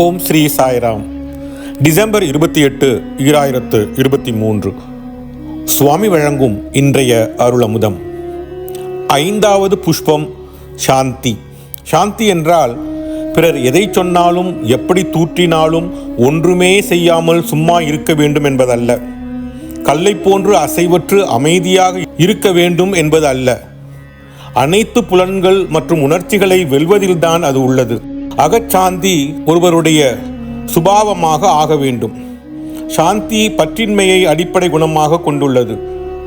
ஓம் Sri Sairam. December இருபத்தி எட்டு ஈராயிரத்து இருபத்தி மூன்று. சுவாமி வழங்கும் இன்றைய அருளமுதம். ஐந்தாவது புஷ்பம் சாந்தி. சாந்தி என்றால் பிறர் எதை சொன்னாலும் எப்படி தூற்றினாலும் ஒன்றுமே செய்யாமல் சும்மா இருக்க வேண்டும் என்பதல்ல. கல்லை போன்று அசைவற்று அமைதியாக இருக்க வேண்டும் என்பது அல்ல அனைத்து புலன்கள் மற்றும் உணர்ச்சிகளை வெல்வதில்தான் அது உள்ளது. அகச்சாந்தி ஒருவருடைய சுபாவமாக ஆக வேண்டும். சாந்தி பற்றின்மையை அடிப்படை குணமாக கொண்டுள்ளது.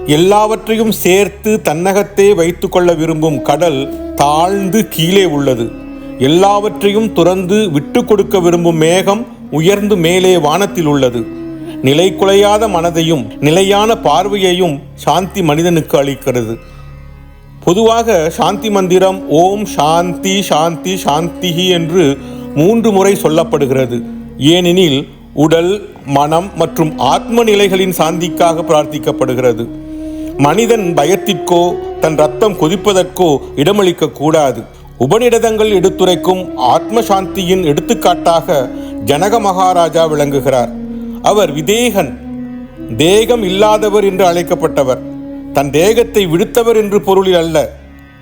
எல்லாவற்றையும் சேர்த்து தன்னகத்தே வைத்துக்கொள்ள விரும்பும் கடல் தாழ்ந்து கீழே உள்ளது. எல்லாவற்றையும் துறந்து விட்டு கொடுக்க விரும்பும் மேகம் உயர்ந்து மேலே வானத்தில் உள்ளது. நிலை குலையாத மனதையும் நிலையான பார்வையையும் சாந்தி மனிதனுக்கு அளிக்கிறது. பொதுவாக சாந்தி மந்திரம் ஓம் சாந்தி சாந்தி சாந்திஹி என்று மூன்று முறை சொல்லப்படுகிறது. ஏனெனில் உடல் மனம் மற்றும் ஆத்ம நிலைகளின் சாந்திக்காக பிரார்த்திக்கப்படுகிறது. மனிதன் பயத்திற்கோ தன் ரத்தம் கொதிப்பதற்கோ இடமளிக்க கூடாது. உபநிடதங்கள் எடுத்துரைக்கும் ஆத்ம சாந்தியின் எடுத்துக்காட்டாக ஜனக மகாராஜா விளங்குகிறார். அவர் விதேகன் தேகம் இல்லாதவர் என்று அழைக்கப்பட்டவர். தன் தேகத்தை விடுத்தவர் என்று பொருளில் அல்ல.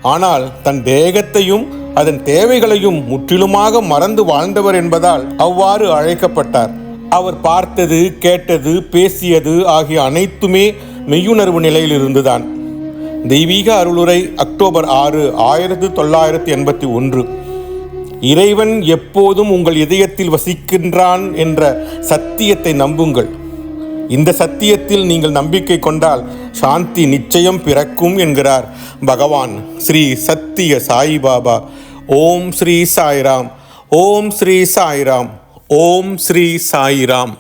ஆனால் தன் தேகத்தையும் அதன் தேவைகளையும் முற்றிலுமாக மறந்து வாழ்ந்தவர் என்பதால் அவ்வாறு அழைக்கப்பட்டார். அவர் பார்த்தது கேட்டது பேசியது ஆகிய அனைத்துமே மெய்யுணர்வு நிலையில் இருந்துதான். தெய்வீக அருளுரை அக்டோபர் ஆறு ஆயிரத்தி தொள்ளாயிரத்தி எண்பத்தி ஒன்று. இறைவன் எப்போதும் உங்கள் இதயத்தில் வசிக்கின்றான் என்ற சத்தியத்தை நம்புங்கள். இந்த சத்தியத்தில் நீங்கள் நம்பிக்கை கொண்டால் சாந்தி நிச்சயம் பிறக்கும் என்கிறார் பகவான் ஸ்ரீ சத்திய சாய்பாபா ஓம் ஸ்ரீ சாய்ராம். ஓம் ஸ்ரீ சாய்ராம். ஓம் ஸ்ரீ சாய்ராம்.